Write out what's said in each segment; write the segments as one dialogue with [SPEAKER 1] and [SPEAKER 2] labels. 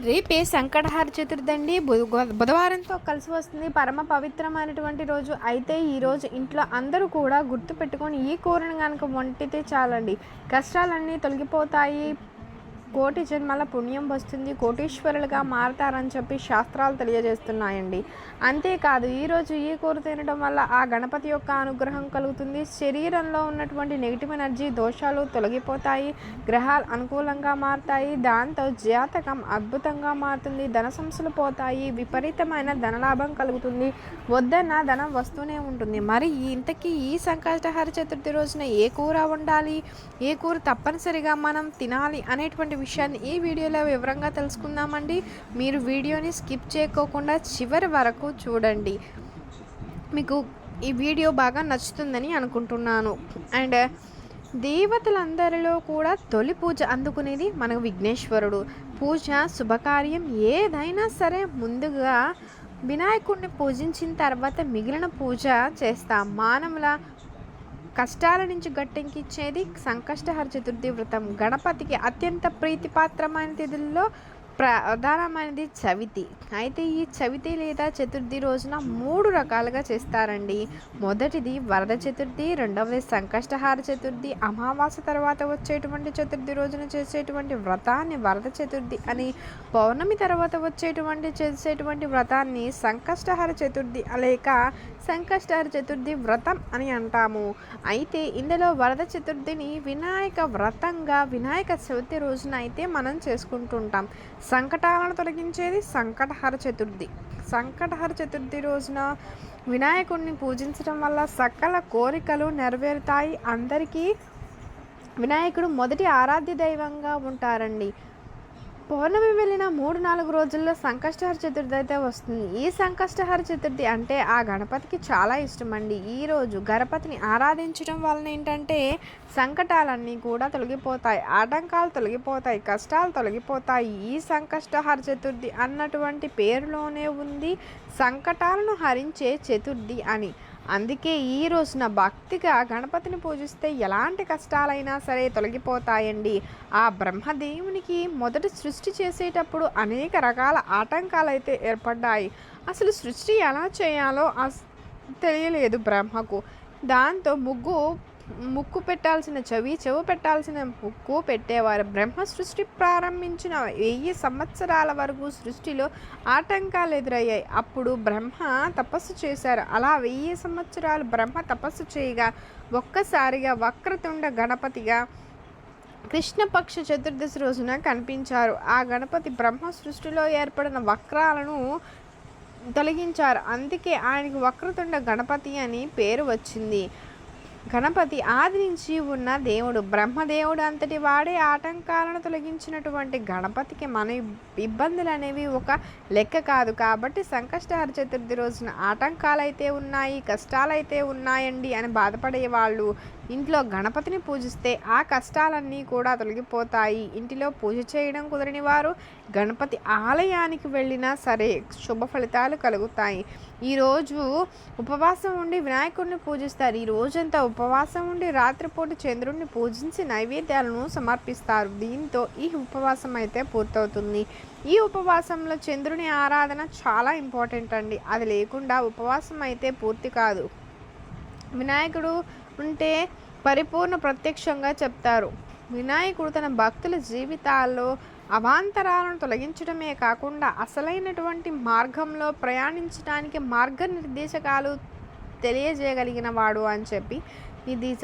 [SPEAKER 1] రేపే సంకటహార చతుర్థి అండి. బుధ- బుధవారంతో కలిసి వస్తుంది పరమ పవిత్రమైనటువంటి రోజు. అయితే ఈ రోజు ఇంట్లో అందరూ కూడా గుర్తు పెట్టుకొని ఈ కూరను కనుక వంటితే చాలండి. కష్టాలన్నీ తొలగిపోతాయి. కోటి జన్మల పుణ్యం వస్తుంది కోటీశ్వరులుగా మారతారని చెప్పి శాస్త్రాలు తెలియజేస్తున్నాయండి. అంతేకాదు ఈరోజు ఈ కూర తినడం వల్ల ఆ గణపతి యొక్క అనుగ్రహం కలుగుతుంది. శరీరంలో ఉన్నటువంటి నెగిటివ్ ఎనర్జీ దోషాలు తొలగిపోతాయి గ్రహాలు అనుకూలంగా మారుతాయి దాంతో జాతకం అద్భుతంగా మారుతుంది ధన సంస్థలు పోతాయి విపరీతమైన ధనలాభం కలుగుతుంది వద్దన్న ధనం వస్తూనే ఉంటుంది. మరి ఇంతకీ ఈ సంకష్టహార చతుర్థి రోజున ఏ కూర వండాలి? ఏ కూర తప్పనిసరిగా మనం తినాలి అనేటువంటి విషయాన్ని ఈ వీడియోలో వివరంగా తెలుసుకుందామండి. మీరు వీడియోని స్కిప్ చేయకోకుండా చివరి వరకు చూడండి. మీకు ఈ వీడియో బాగా నచ్చుతుందని అనుకుంటున్నాను. అండ్ దేవతలందరిలో కూడా తొలి పూజ అందుకునేది మన విఘ్నేశ్వరుడు. పూజ శుభకార్యం ఏదైనా సరే ముందుగా వినాయకుడిని పూజించిన తర్వాత మిగిలిన పూజ చేస్తాం. మానవుల కష్టాల నుంచి గట్టెంకిచ్చేది సంకష్టహర చతుర్థి వ్రతం. గణపతికి అత్యంత ప్రీతిపాత్రమైన తిథుల్లో ప్రధానమైనది చవితి. అయితే ఈ చవితి లేదా చతుర్థి రోజున మూడు రకాలుగా చేస్తారండి. మొదటిది వరద చతుర్థి రెండవది సంకష్టహార చతుర్థి అమావాస తర్వాత వచ్చేటువంటి చతుర్థి రోజున చేసేటువంటి వ్రతాన్ని వరద చతుర్థి అని పౌర్ణమి తర్వాత వచ్చేటువంటి చేసేటువంటి వ్రతాన్ని సంకష్టహార చతుర్థి లేక సంకష్టహార చతుర్థి వ్రతం అని అంటాము. అయితే ఇందులో వరద చతుర్థిని వినాయక వ్రతంగా వినాయక చవితి రోజున అయితే మనం చేసుకుంటుంటాం. సంకటాలను తొలగించేది సంకటహర చతుర్థి. సంకటహర చతుర్థి రోజున వినాయకుడిని పూజించడం వల్ల సకల కోరికలు నెరవేరుతాయి. అందరికీ వినాయకుడు మొదటి ఆరాధ్య దైవంగా ఉంటారండి. పౌర్ణమి వెళ్ళిన మూడు నాలుగు రోజుల్లో సంకష్టహర చతుర్థి అయితే వస్తుంది. ఈ సంకష్టహర చతుర్థి అంటే ఆ గణపతికి చాలా ఇష్టమండి. ఈరోజు గణపతిని ఆరాధించడం వలన ఏంటంటే సంకటాలన్నీ కూడా తొలగిపోతాయి ఆటంకాలు తొలగిపోతాయి కష్టాలు తొలగిపోతాయి. ఈ సంకష్టహర చతుర్థి అన్నటువంటి పేరులోనే ఉంది సంకటాలను హరించే చతుర్థి అని. అందుకే ఈ రోజున భక్తిగా గణపతిని పూజిస్తే ఎలాంటి కష్టాలైనా సరే తొలగిపోతాయండి. ఆ బ్రహ్మదేవునికి మొదట సృష్టి చేసేటప్పుడు అనేక రకాల ఆటంకాలు అయితే ఏర్పడ్డాయి. అసలు సృష్టి ఎలా చేయాలో అస్- తెలియలేదు బ్రహ్మకు. దాంతో ముగ్గు ముక్కు పెట్టాల్సిన చెవి చెవు పెట్టాల్సిన ముక్కు పెట్టేవారు. బ్రహ్మ సృష్టి ప్రారంభించిన వెయ్యి సంవత్సరాల వరకు సృష్టిలో ఆటంకాలు ఎదురయ్యాయి. అప్పుడు బ్రహ్మ తపస్సు చేశారు. అలా వెయ్యి సంవత్సరాలు బ్రహ్మ తపస్సు చేయగా ఒక్కసారిగా వక్రతుండ గణపతిగా కృష్ణపక్ష చతుర్దశి రోజున కనిపించారు. ఆ గణపతి బ్రహ్మ సృష్టిలో ఏర్పడిన వక్రాలను తొలగించారు. అందుకే ఆయనకు వక్రతుండ గణపతి అని పేరు వచ్చింది. గణపతి ఆది నుంచి ఉన్న దేవుడు బ్రహ్మదేవుడు అంతటి వాడే ఆటంకాలను తొలగించినటువంటి గణపతికి మన ఇబ్బందులు అనేవి ఒక లెక్క కాదు. కాబట్టి సంకష్టహర చతుర్థి రోజున ఆటంకాలు అయితే ఉన్నాయి కష్టాలు అయితే ఉన్నాయండి అని బాధపడే వాళ్ళు ఇంట్లో గణపతిని పూజిస్తే ఆ కష్టాలన్నీ కూడా తొలగిపోతాయి. ఇంటిలో పూజ చేయడం కుదరని వారు గణపతి ఆలయానికి వెళ్ళినా సరే శుభ ఫలితాలు కలుగుతాయి. ఈరోజు ఉపవాసం ఉండి వినాయకుడిని పూజిస్తారు. ఈ రోజంతా ఉపవాసం ఉండి రాత్రిపూట చంద్రుడిని పూజించి నైవేద్యాలను సమర్పిస్తారు. దీంతో ఈ ఉపవాసం అయితే పూర్తవుతుంది. ఈ ఉపవాసంలో చంద్రుని ఆరాధన చాలా ఇంపార్టెంట్ అండి. అది లేకుండా ఉపవాసం అయితే పూర్తి కాదు. వినాయకుడు ఉంటే పరిపూర్ణ ప్రత్యక్షంగా చెప్తారు. వినాయకుడు తన భక్తుల జీవితాల్లో అవాంతరాలను తొలగించడమే కాకుండా అసలైనటువంటి మార్గంలో ప్రయాణించడానికి మార్గనిర్దేశకాలు తెలియజేయగలిగిన వాడు అని చెప్పి ఇది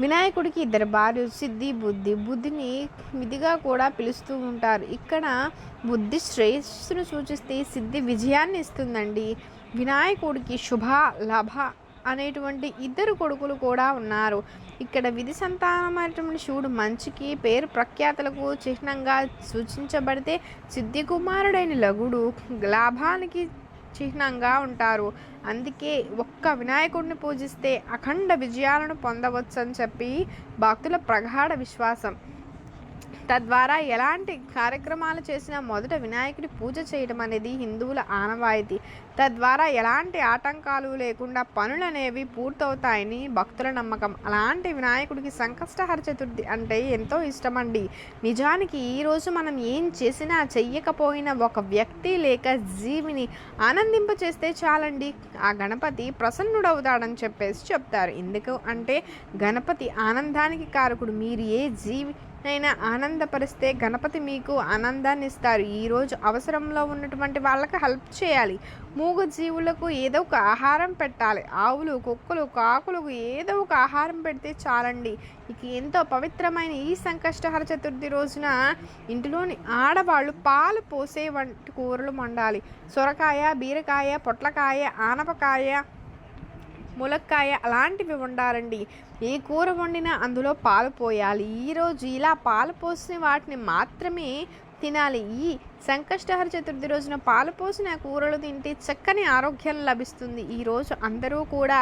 [SPEAKER 1] వినాయకుడికి ఇద్దరు భార్య సిద్ధి బుద్ధి. బుద్ధిని విధిగా కూడా పిలుస్తూ ఉంటారు. ఇక్కడ బుద్ధి శ్రేయస్సును సూచిస్తే సిద్ధి విజయాన్ని ఇస్తుందండి. వినాయకుడికి శుభ లాభ అనేటువంటి ఇద్దరు కొడుకులు కూడా ఉన్నారు. ఇక్కడ విధి సంతానమైనటువంటి శివుడు మంచికి పేరు ప్రఖ్యాతులకు చిహ్నంగా సూచించబడితే సిద్ధి కుమారుడైన లఘుడు లాభానికి చిహ్నంగా ఉంటారు. అందుకే ఒక్క వినాయకుడిని పూజిస్తే అఖండ విజయాలను పొందవచ్చని చెప్పి భక్తుల ప్రగాఢ విశ్వాసం. తద్వారా ఎలాంటి కార్యక్రమాలు చేసినా మొదట వినాయకుడి పూజ చేయడం అనేది హిందువుల ఆనవాయితీ. తద్వారా ఎలాంటి ఆటంకాలు లేకుండా పనులు అనేవి పూర్తవుతాయని భక్తుల నమ్మకం. అలాంటి వినాయకుడికి సంకష్టహర చతుర్థి అంటే ఎంతో ఇష్టమండి. నిజానికి ఈరోజు మనం ఏం చేసినా చెయ్యకపోయినా ఒక వ్యక్తి లేక జీవిని ఆనందింప చేస్తే చాలండి. ఆ గణపతి ప్రసన్నుడవుతాడని చెప్పేసి చెప్తారు. ఎందుకు అంటే గణపతి ఆనందానికి కారకుడు. మీరు ఏ జీవి అయినా ఆనందపరిస్తే గణపతి మీకు ఆనందాన్ని ఇస్తారు ఈరోజు అవసరంలో ఉన్నటువంటి వాళ్ళకి హెల్ప్ చేయాలి. మూగ జీవులకు ఏదో ఒక ఆహారం పెట్టాలి. ఆవులు కుక్కలు కాకులకు ఏదో ఒక ఆహారం పెడితే చాలండి. ఇక ఎంతో పవిత్రమైన ఈ సంకష్టహర చతుర్థి రోజున ఇంటిలోని ఆడవాళ్ళు పాలు పోసే వంటి కూరలు వండాలి. సొరకాయ బీరకాయ పొట్లకాయ ఆనపకాయ ములక్కాయ అలాంటివి వండాలండి. ఏ కూర వండినా అందులో పాలు పోయాలి. ఈరోజు ఇలా పాలు పోసిన వాటిని మాత్రమే తినాలి. ఈ సంకష్టహర చతుర్థి రోజున పాలు పోసిన కూరలు తింటే చక్కని ఆరోగ్యం లభిస్తుంది. ఈరోజు అందరూ కూడా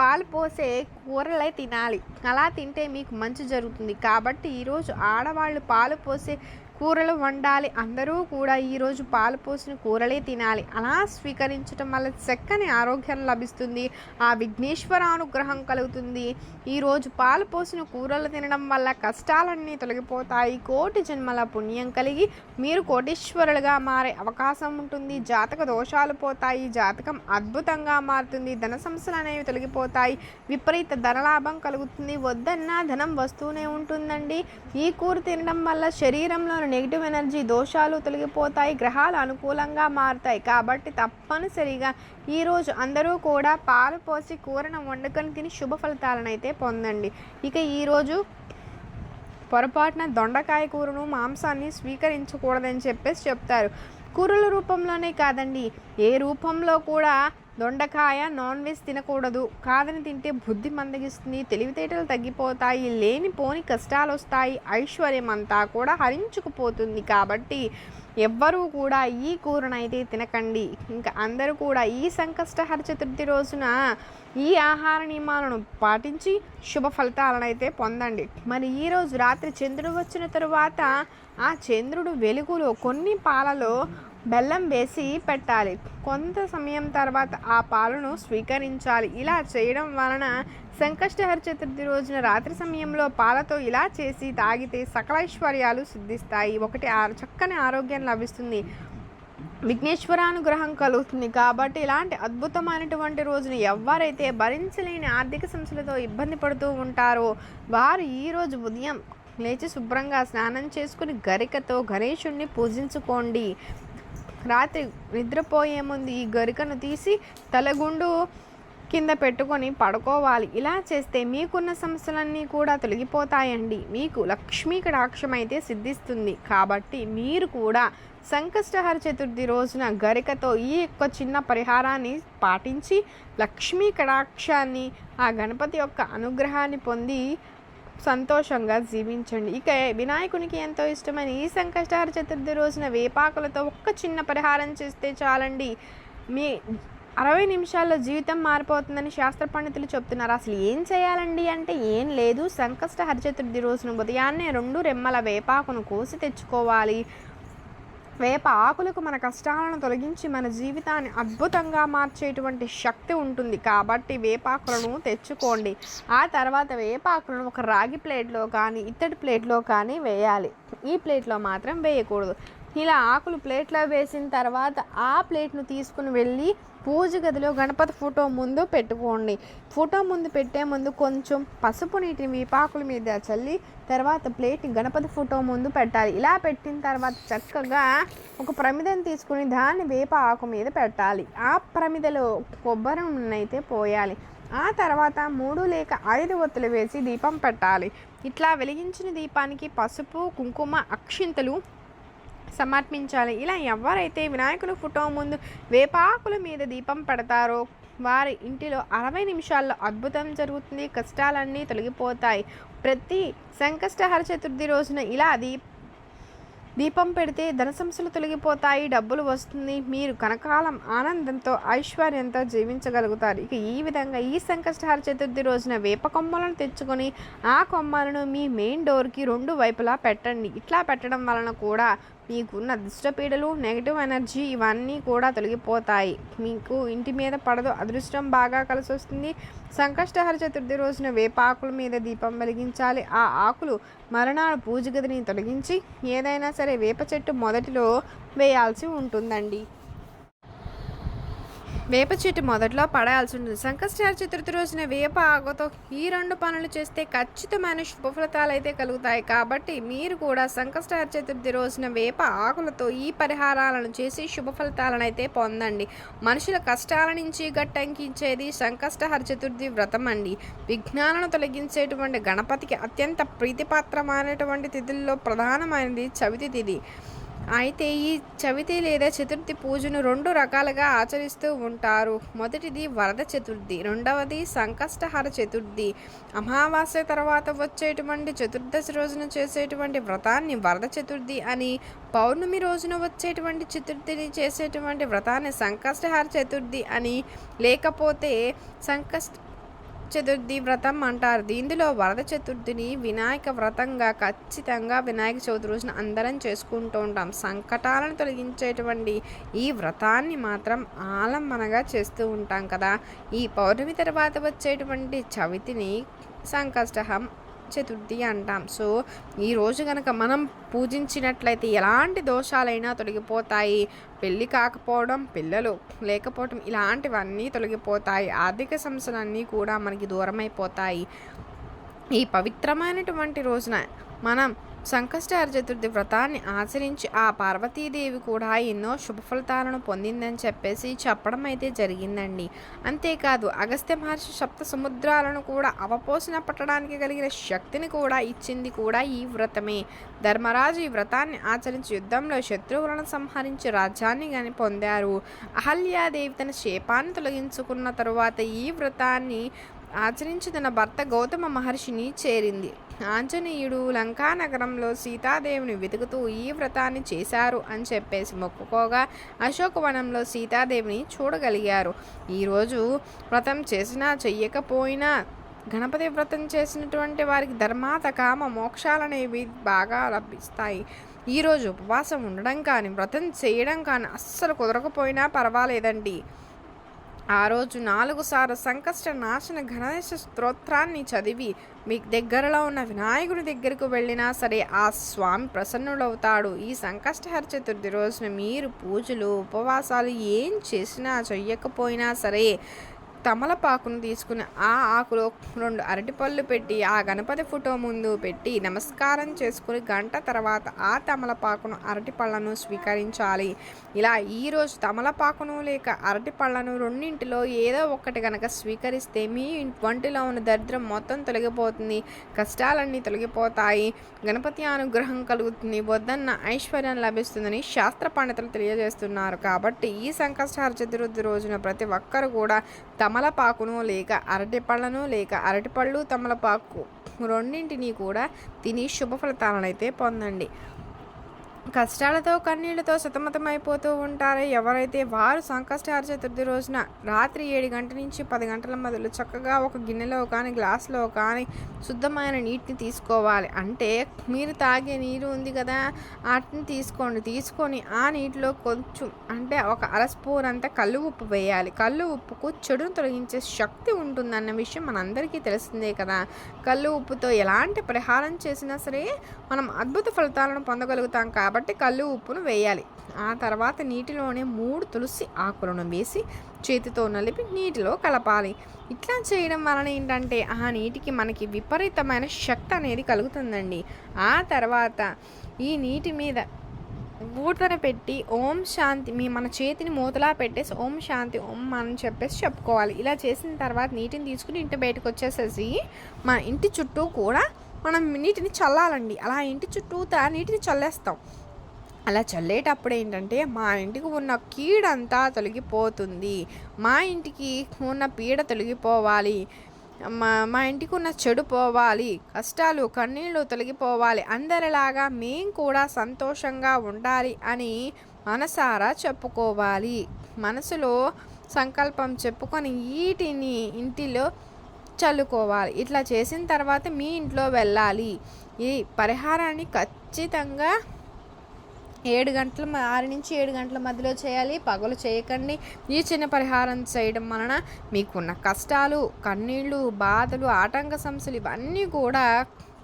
[SPEAKER 1] పాలు పోసే కూరలే తినాలి. అలా తింటే మీకు మంచి జరుగుతుంది. కాబట్టి ఈరోజు ఆడవాళ్ళు పాలు పోసే కూరలు వండాలి. అందరూ కూడా ఈరోజు పాలు పోసిన కూరలే తినాలి. అలా స్వీకరించడం వల్ల చక్కని ఆరోగ్యం లభిస్తుంది. ఆ విఘ్నేశ్వర అనుగ్రహం కలుగుతుంది. ఈరోజు పాలు పోసిన కూరలు తినడం వల్ల కష్టాలన్నీ తొలగిపోతాయి. కోటి జన్మల పుణ్యం కలిగి మీరు కోటీశ్వరులుగా మారే అవకాశం ఉంటుంది. జాతక దోషాలు పోతాయి. జాతకం అద్భుతంగా మారుతుంది. ధన సమస్యలు అనేవి తొలగిపోతాయి. విపరీత ధనలాభం కలుగుతుంది. వద్దన్నా ధనం వస్తూనే ఉంటుందండి. ఈ కూర తినడం వల్ల శరీరంలో నెగిటివ్ ఎనర్జీ దోషాలు తొలగిపోతాయి గ్రహాలు అనుకూలంగా మారుతాయి. కాబట్టి తప్పనిసరిగా ఈరోజు అందరూ కూడా పాలు పోసి కూరను వండుకొని తిని శుభ ఫలితాలను అయితే పొందండి. ఇక ఈరోజు పొరపాటున దొండకాయ కూరను మాంసాన్ని స్వీకరించకూడదని చెప్పేసి చెప్తారు. కూరల రూపంలోనే కాదండి ఏ రూపంలో కూడా దొండకాయ నాన్ వెజ్ తినకూడదు. కాదని తింటే బుద్ధి మందగిస్తుంది. తెలివితేటలు తగ్గిపోతాయి. లేని పోని కష్టాలు వస్తాయి ఐశ్వర్యం అంతా కూడా హరించుకుపోతుంది కాబట్టి ఎవ్వరూ కూడా ఈ కూరనైతే తినకండి. ఇంకా అందరూ కూడా ఈ సంకష్టహర చతుర్థి రోజున ఈ ఆహార నియమాలను పాటించి శుభ ఫలితాలను అయితే పొందండి. మరి ఈరోజు రాత్రి చంద్రుడు వచ్చిన తరువాత ఆ చంద్రుడు వెలుగులో కొన్ని పాలలో బెల్లం వేసి పెట్టాలి. కొంత సమయం తర్వాత ఆ పాలను స్వీకరించాలి. ఇలా చేయడం వలన సంకష్టహర చతుర్థి రోజున రాత్రి సమయంలో పాలతో ఇలా చేసి తాగితే సకలైశ్వర్యాలు సిద్ధిస్తాయి. ఒకటి ఆ చక్కని ఆరోగ్యం లభిస్తుంది. విఘ్నేశ్వరానుగ్రహం కలుగుతుంది. కాబట్టి ఇలాంటి అద్భుతమైనటువంటి రోజును ఎవరైతే భరించలేని ఆర్థిక సమస్యలతో ఇబ్బంది పడుతూ ఉంటారో వారు ఈరోజు ఉదయం లేచి శుభ్రంగా స్నానం చేసుకుని గరికతో గణేశుణ్ణి పూజించుకోండి. రాత్రి నిద్రపోయే ముందు ఈ గరికను తీసి తలగుండు కింద పెట్టుకొని పడుకోవాలి. ఇలా చేస్తే మీకున్న సమస్యలన్నీ కూడా తొలగిపోతాయండి. మీకు లక్ష్మీ కటాక్షమైతే సిద్ధిస్తుంది. కాబట్టి మీరు కూడా సంకష్టహర చతుర్థి రోజున గరికతో ఈ యొక్క చిన్న పరిహారాన్ని పాటించి లక్ష్మీ కటాక్షాన్ని ఆ గణపతి యొక్క అనుగ్రహాన్ని పొంది సంతోషంగా జీవించండి. ఇక వినాయకునికి ఎంతో ఇష్టమైన ఈ సంకష్టార చతుర్థి రోజున వేపాకులతో ఒక్క చిన్న పరిహారం చేస్తే చాలండి. మీ అరవై నిమిషాల్లో జీవితం మారిపోతుందని శాస్త్ర పండితులు చెప్తున్నారు. అసలు ఏం చేయాలండి అంటే ఏం లేదు. సంకష్ట హరిచతుర్థి రోజున ఉదయాన్నే రెండు రెమ్మల వేపాకును కోసి తెచ్చుకోవాలి. వేప ఆకులకు మన కష్టాలను తొలగించి మన జీవితాన్ని అద్భుతంగా మార్చేటువంటి శక్తి ఉంటుంది. కాబట్టి వేపాకులను తెచ్చుకోండి. ఆ తర్వాత వేపాకులను ఒక రాగి ప్లేట్లో కానీ ఇత్తడి ప్లేట్లో కానీ వేయాలి. ఈ ప్లేట్లో మాత్రం వేయకూడదు. ఇలా ఆకులు ప్లేట్లో వేసిన తర్వాత ఆ ప్లేట్ను తీసుకుని వెళ్ళి పూజ గదిలో గణపతి ఫోటో ముందు పెట్టుకోండి. ఫోటో ముందు పెట్టే ముందు కొంచెం పసుపు నీటిని వీపాకుల మీద చల్లి తర్వాత ప్లేట్ గణపతి ఫోటో ముందు పెట్టాలి. ఇలా పెట్టిన తర్వాత చక్కగా ఒక ప్రమిదను తీసుకుని దాన్ని వేప ఆకు మీద పెట్టాలి. ఆ ప్రమిదలో కొబ్బరి అయితే పోయాలి. ఆ తర్వాత మూడు లేక ఐదు ఒత్తులు వేసి దీపం పెట్టాలి. ఇట్లా వెలిగించిన దీపానికి పసుపు కుంకుమ అక్షింతలు సమర్పించాలి. ఇలా ఎవరైతే వినాయకుని ఫోటో ముందు వేపాకుల మీద దీపం పెడతారో వారి ఇంటిలో అరవై నిమిషాల్లో అద్భుతం జరుగుతుంది. కష్టాలన్నీ తొలగిపోతాయి. ప్రతి సంకష్టహర చతుర్థి రోజున ఇలా దీప దీపం పెడితే ధన సమస్యలు తొలగిపోతాయి. డబ్బులు వస్తుంది. మీరు కనకాలం ఆనందంతో ఐశ్వర్యంతో జీవించగలుగుతారు. ఇక ఈ విధంగా ఈ సంకష్టహార చతుర్థి రోజున వేప కొమ్మలను తెచ్చుకొని ఆ కొమ్మలను మీ మెయిన్ డోర్కి రెండు వైపులా పెట్టండి. ఇట్లా పెట్టడం వలన కూడా మీకున్న అదృష్టపీడలు నెగిటివ్ ఎనర్జీ ఇవన్నీ కూడా తొలగిపోతాయి. మీకు ఇంటి మీద పడదు అదృష్టం బాగా కలిసి వస్తుంది సంకష్టహర చతుర్థి రోజున వేపాకుల మీద దీపం వెలిగించాలి. ఆ ఆకులు మరణాల పూజ గదిని తొలగించి ఏదైనా సరే వేప చెట్టు మొదటిలో వేయాల్సి ఉంటుందండి. వేప చెట్టు మొదట్లో పడాల్సి ఉంటుంది సంకష్టహార చతుర్థి రోజున వేప ఆకుతో ఈ రెండు పనులు చేస్తే ఖచ్చితమైన శుభ ఫలితాలు అయితే కలుగుతాయి. కాబట్టి మీరు కూడా సంకష్టార చతుర్థి రోజున వేప ఆకులతో ఈ పరిహారాలను చేసి శుభ ఫలితాలను అయితే పొందండి. మనుషుల కష్టాల నుంచి గట్టంకించేది సంకష్టహర చతుర్థి వ్రతం అండి. విఘ్నాలను తొలగించేటువంటి గణపతికి అత్యంత ప్రీతిపాత్రమైనటువంటి తిథుల్లో ప్రధానమైనది చవితి తిథి. అయితే ఈ చవితి లేదా చతుర్థి పూజను రెండు రకాలుగా ఆచరిస్తూ ఉంటారు. మొదటిది వరద చతుర్థి రెండవది సంకష్టహర చతుర్థి. అమావాస్య తర్వాత వచ్చేటువంటి చతుర్దశి రోజున చేసేటువంటి వ్రతాన్ని వరద చతుర్థి అని పౌర్ణమి రోజున వచ్చేటువంటి చతుర్థిని చేసేటువంటి వ్రతాన్ని సంకష్టహర చతుర్థి అని లేకపోతే సంకష్ట చతుర్థి వ్రతం అంటారు. దీనిలో వరద చతుర్థిని వినాయక వ్రతంగా ఖచ్చితంగా వినాయక చవితి రోజున అందరం చేసుకుంటూ ఉంటాం. సంకటాలను తొలగించేటువంటి ఈ వ్రతాన్ని మాత్రం ఆలంబనగా చేస్తూ ఉంటాం కదా. ఈ పౌర్ణమి తర్వాత వచ్చేటువంటి చవితిని సంకష్టహం చతుర్థి అంటాం. సో ఈ రోజు కనుక మనం పూజించినట్లయితే ఎలాంటి దోషాలైనా తొలగిపోతాయి. పెళ్ళి కాకపోవడం పిల్లలు లేకపోవడం ఇలాంటివన్నీ తొలగిపోతాయి. ఆర్థిక సమస్యలన్నీ కూడా మనకి దూరమైపోతాయి. ఈ పవిత్రమైనటువంటి రోజున మనం సంకష్టార చతుర్థి వ్రతాన్ని ఆచరించి ఆ పార్వతీదేవి కూడా ఎన్నో శుభ ఫలితాలను పొందిందని చెప్పేసి చెప్పడం అయితే జరిగిందండి. అంతేకాదు అగస్త్య మహర్షి సప్త సముద్రాలను కూడా అవపోసన పట్టడానికి కలిగిన శక్తిని కూడా ఇచ్చింది కూడా ఈ వ్రతమే. ధర్మరాజు ఈ వ్రతాన్ని ఆచరించి యుద్ధంలో శత్రువులను సంహరించి రాజ్యాన్ని కానీ పొందారు. అహల్యాదేవి తన శేపాన్ని తొలగించుకున్న తరువాత ఈ వ్రతాన్ని ఆచరించి తన భర్త గౌతమ మహర్షిని చేరింది. ఆంజనేయుడు లంకా నగరంలో సీతాదేవిని వెతుకుతూ ఈ వ్రతాన్ని చేశారు అని చెప్పేసి మొక్కుకోగా అశోకవనంలో సీతాదేవిని చూడగలిగారు. ఈరోజు వ్రతం చేసినా చెయ్యకపోయినా గణపతి వ్రతం చేసినటువంటి వారికి ధర్మాత కామ మోక్షాలనేవి బాగా లభిస్తాయి. ఈరోజు ఉపవాసం ఉండడం కానీ వ్రతం చేయడం కానీ అస్సలు కుదరకపోయినా పర్వాలేదండి. ఆ రోజు నాలుగు సార్లు సంకష్ట నాశన గణేశ స్తోత్రాన్ని చదివి మీ దగ్గరలో ఉన్న వినాయకుడి దగ్గరకు వెళ్ళినా సరే ఆ స్వామి ప్రసన్నుడవుతాడు. ఈ సంకష్టహర చతుర్థి రోజున మీరు పూజలు ఉపవాసాలు ఏం చేసినా చెయ్యకపోయినా సరే తమలపాకును తీసుకుని ఆ ఆకులో రెండు అరటిపళ్ళు పెట్టి ఆ గణపతి ఫోటో ముందు పెట్టి నమస్కారం చేసుకుని గంట తర్వాత ఆ తమలపాకును అరటిపళ్ళను స్వీకరించాలి. ఇలా ఈరోజు తమలపాకును లేక అరటిపళ్ళను రెండింటిలో ఏదో ఒకటి కనుక స్వీకరిస్తే మీ వంటిలో ఉన్న దరిద్రం మొత్తం తొలగిపోతుంది కష్టాలన్నీ తొలగిపోతాయి. గణపతి అనుగ్రహం కలుగుతుంది వద్దన్న ఐశ్వర్యం లభిస్తుందని శాస్త్ర పండితులు తెలియజేస్తున్నారు. కాబట్టి ఈ సంకష్టహార చతుర్థి రోజున ప్రతి ఒక్కరు కూడా తమ తమలపాకును లేక అరటిపళ్ళను లేక అరటిపళ్ళు తమలపాకు రెండింటినీ కూడా తిని శుభ ఫలితాలనైతే అయితే పొందండి. కష్టాలతో కన్నీళ్ళతో సతమతమైపోతూ ఉంటారో ఎవరైతే వారు సంకష్టహార చతుర్థి రోజున రాత్రి ఏడు గంటల నుంచి పది గంటల మధ్యలో చక్కగా ఒక గిన్నెలో కానీ గ్లాస్లో కానీ శుద్ధమైన నీటిని తీసుకోవాలి. అంటే మీరు తాగే నీరు ఉంది కదా వాటిని తీసుకోండి. తీసుకొని ఆ నీటిలో కొంచెం అంటే ఒక అర స్పూన్ అంతా కళ్ళు ఉప్పు వేయాలి. కళ్ళు ఉప్పుకు చెడును తొలగించే శక్తి ఉంటుందన్న విషయం మనందరికీ తెలిసిందే కదా. కళ్ళు ఉప్పుతో ఎలాంటి పరిహారం చేసినా సరే మనం అద్భుత ఫలితాలను పొందగలుగుతాం కాబట్టి కాబట్టి కళ్ళు ఉప్పును వేయాలి. ఆ తర్వాత నీటిలోనే మూడు తులసి ఆకులను వేసి చేతితో నలిపి నీటిలో కలపాలి. ఇట్లా చేయడం వలన ఏంటంటే ఆ నీటికి మనకి విపరీతమైన శక్తి అనేది కలుగుతుందండి. ఆ తర్వాత ఈ నీటి మీద ఊతన పెట్టి ఓం శాంతి మీ మన చేతిని మూతలా పెట్టేసి ఓం శాంతి ఓం అని చెప్పేసి చెప్పుకోవాలి. ఇలా చేసిన తర్వాత నీటిని తీసుకుని ఇంటి బయటకు వచ్చేసేసి మన ఇంటి చుట్టూ కూడా మనం నీటిని చల్లాలండి. అలా ఇంటి చుట్టూతా నీటిని చల్లేస్తాం. అలా చల్లేటప్పుడు ఏంటంటే మా ఇంటికి ఉన్న కీడంతా తొలగిపోతుంది. మా ఇంటికి ఉన్న పీడ తొలగిపోవాలి. మా మా ఇంటికి ఉన్న చెడు పోవాలి. కష్టాలు కన్నీళ్ళు తొలగిపోవాలి. అందరిలాగా మేము కూడా సంతోషంగా ఉండాలి అని మనసారా చెప్పుకోవాలి. మనసులో సంకల్పం చెప్పుకొని వీటిని ఇంటిలో చల్లుకోవాలి. ఇట్లా చేసిన తర్వాత మీ ఇంట్లో వెళ్ళాలి. ఈ పరిహారాన్ని ఖచ్చితంగా ఏడు గంటల ఆరు నుంచి ఏడు గంటల మధ్యలో చేయాలి. పగలు చేయకండి. ఈ చిన్న పరిహారం చేయడం వలన మీకున్న కష్టాలు కన్నీళ్ళు బాధలు ఆటంక సమస్యలు ఇవన్నీ కూడా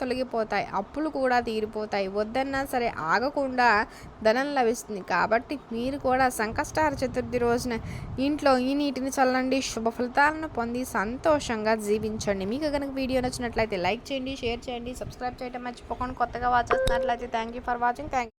[SPEAKER 1] తొలగిపోతాయి. అప్పులు కూడా తీరిపోతాయి. వద్దన్నా సరే ఆగకుండా ధనం లభిస్తుంది. కాబట్టి మీరు కూడా సంకష్టార చతుర్థి రోజున ఇంట్లో ఈ నీటిని చల్లండి. శుభ ఫలితాలను పొంది సంతోషంగా జీవించండి. మీకు కనుక వీడియో నచ్చినట్లయితే లైక్ చేయండి షేర్ చేయండి సబ్స్క్రైబ్ చేయడం మర్చిపోకుండా కొత్తగా వాచ్ చేస్తున్నట్లయితే thank you for watching thank